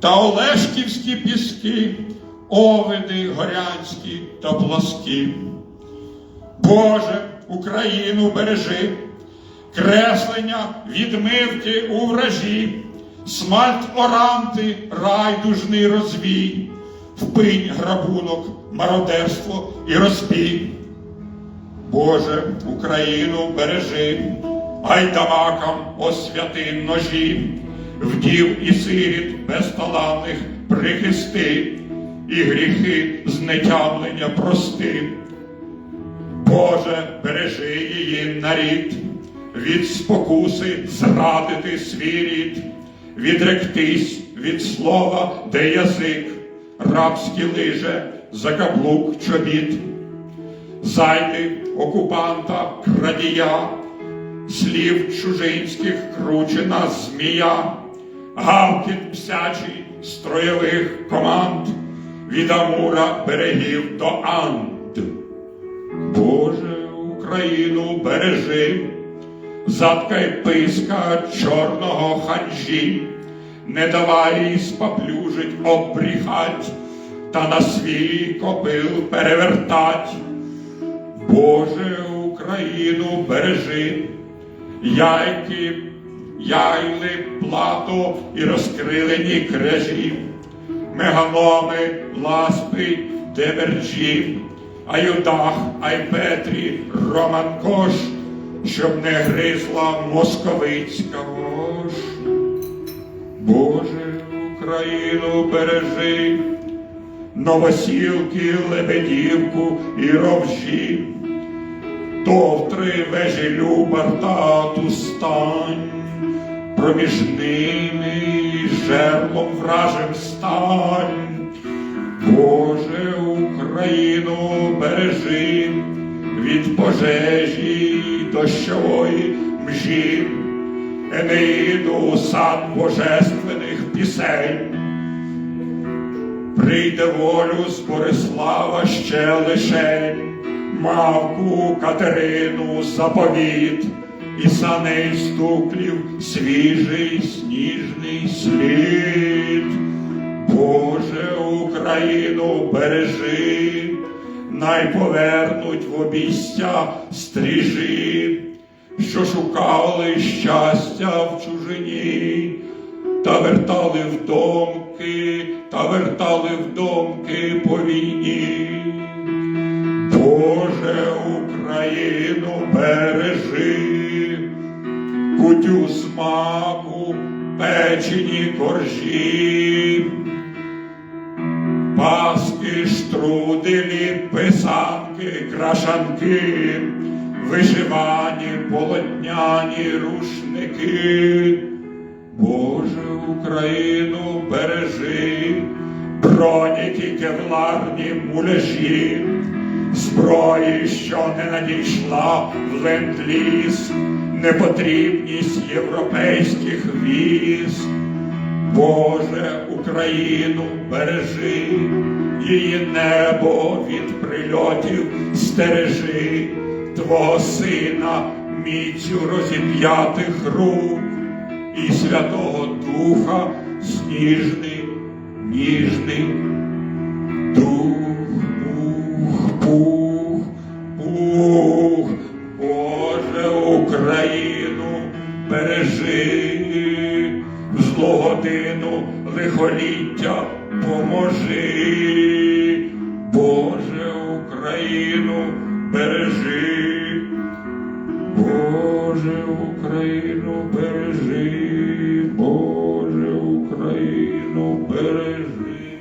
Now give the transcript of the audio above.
та Олешківські піски, овиди горянські та плоскі. Боже, Україну бережи, креслення відмивки у вражі, смальт оранти, райдужний розвій, впинь грабунок, мародерство і розбій. Боже, Україну бережи, гайдамакам освяти ножі, вдів і сиріт безталанних прихисти, і гріхи знетямлення прости. Боже, бережи її нарід, від спокуси зрадити свій рід, відректись від слова, де язик, рабські лиже, за каблук чобіт. Зайди окупанта крадія, слів чужинських кручена змія, гавкіт псячий строєвих команд, від Амура берегів до Анд. Боже, Україну бережи, заткай писка чорного ханжі, не давай споплюжить, обріхать, та на свій копил перевертать. Боже, Україну бережи, яйки, яйли, плато і розкрилені крежі, меганоми, ласпи, деберджі, Аюдах, Айпетрі, Роман Кош, щоб не гризла московицька вож. Боже, Україну бережи, новосілки, лебедівку і ровжі, товтри вежі Любартату стань, проміж ними жерлом вражим стань. Боже, Україну бережи від пожежі дощової мжі, Енеїду сад божественних пісень. Прийде волю з Борислава ще лишень, мавку Катерину заповіт, і саней стуклів свіжий сніжний слід. Боже, Україну бережи, най повернуть в обійстя стріжі, що шукали щастя в чужині, та вертали в домки, та вертали в домки по війні. Боже, Україну бережи, кутю смаку, печені коржі, паски, штруделі, писанки, крашанки, вишивані полотняні рушники. Боже, Україну бережи, броніки, кевларні муляжі, зброї, що не надійшла в ленд-ліз, непотрібність європейських віз. Боже, Україну бережи, її небо від прильотів стережи, Твого сина міцю розіп'ятих рук і Святого Духа сніжний, ніжний лихоліття поможи, Боже Україну бережи, Боже Україну бережи, Боже Україну бережи.